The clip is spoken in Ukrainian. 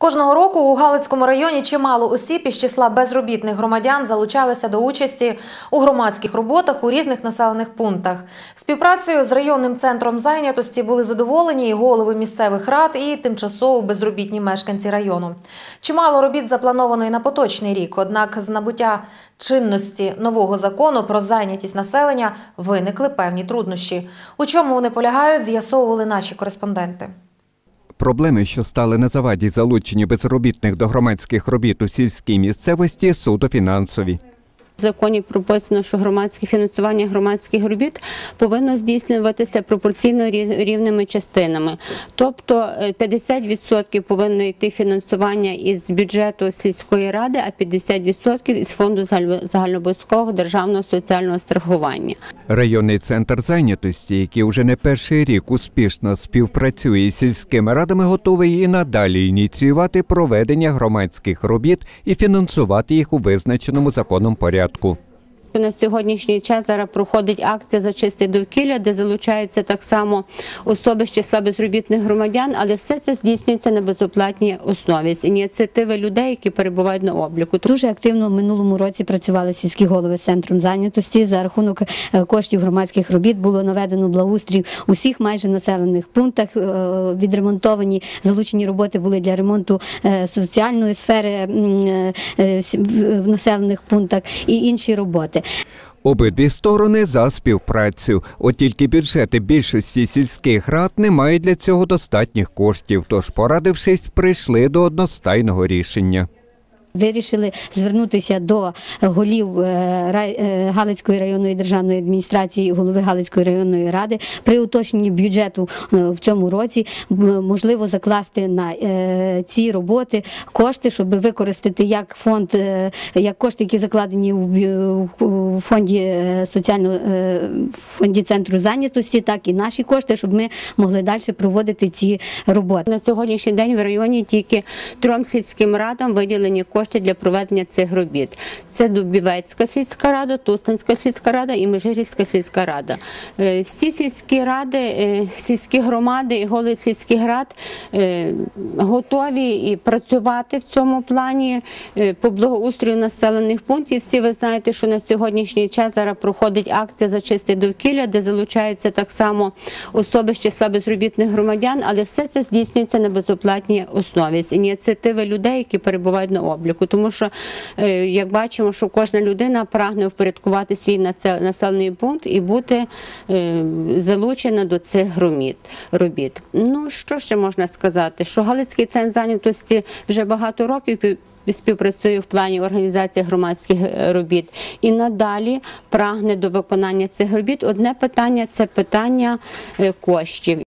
Кожного року у Галицькому районі чимало осіб із числа безробітних громадян залучалися до участі у громадських роботах у різних населених пунктах. Співпрацею з районним центром зайнятості були задоволені і голови місцевих рад, і тимчасово безробітні мешканці району. Чимало робіт заплановано і на поточний рік. Однак з набуття чинності нового закону про зайнятість населення виникли певні труднощі. У чому вони полягають, з'ясовували наші кореспонденти. Проблеми, що стали на заваді залученню безробітних до громадських робіт у сільській місцевості, суто фінансові. В законі прописано, що громадське фінансування громадських робіт повинно здійснюватися пропорційно рівними частинами. Тобто е, 50% повинно йти фінансування із бюджету сільської ради, а 50% із фонду загально- загальнообов'язкового державного соціального страхування. Районний центр зайнятості, який уже не перший рік успішно співпрацює із сільськими радами, готовий і надалі ініціювати проведення громадських робіт і фінансувати їх у визначеному законом порядку порядку. На сьогоднішній час зараз проходить акція за чисте довкілля, де залучаються так само особи з числа громадян, але все це здійснюється на безоплатній основі з ініціативи людей, які перебувають на обліку. Дуже активно в минулому році працювали сільські голови з центром зайнятості. За рахунок е, коштів громадських робіт було наведено благоустрій у всіх майже населених пунктах. е, Відремонтовані залучені роботи були для ремонту е, соціальної сфери в населених пунктах і інші роботи. Обидві сторони за співпрацю. От тільки бюджети більшості сільських рад не мають для цього достатніх коштів. Тож, порадившись, прийшли до одностайного рішення. Вирішили звернутися до голів е, е, Галицької районної державної адміністрації, голови Галицької районної ради при уточненні бюджету е, в цьому році можливо закласти на ці роботи кошти, щоб використати як фонд, як кошти, які закладені у фонді соціального фонді центру зайнятості, так і наші кошти, щоб ми могли далі проводити ці роботи. На сьогоднішній день в районі тільки трьом сільським радам виділені кошти для проведення цих робіт. Це Дубівецька сільська рада, Тустанська сільська рада і Межирівська сільська рада. Е, Всі сільські ради, е, сільські громади і голови сільських рад е, готові і працювати в цьому плані по благоустрою населених пунктів. Всі ви знаєте, що на сьогоднішній час зараз проходить акція за чисте довкілля, де залучаються так само особи з числа безробітних громадян, але все це здійснюється на безоплатній основі з ініціативи людей, які перебувають на обліку. Тому що, е, як бачимо, що кожна людина прагне впорядкувати свій населений пункт і бути е, залучена до цих робіт. Ну що ще можна сказати? Що Галицький центр зайнятості вже багато років співпрацює в плані організації громадських е, робіт і надалі прагне до виконання цих робіт. Одне питання це питання коштів.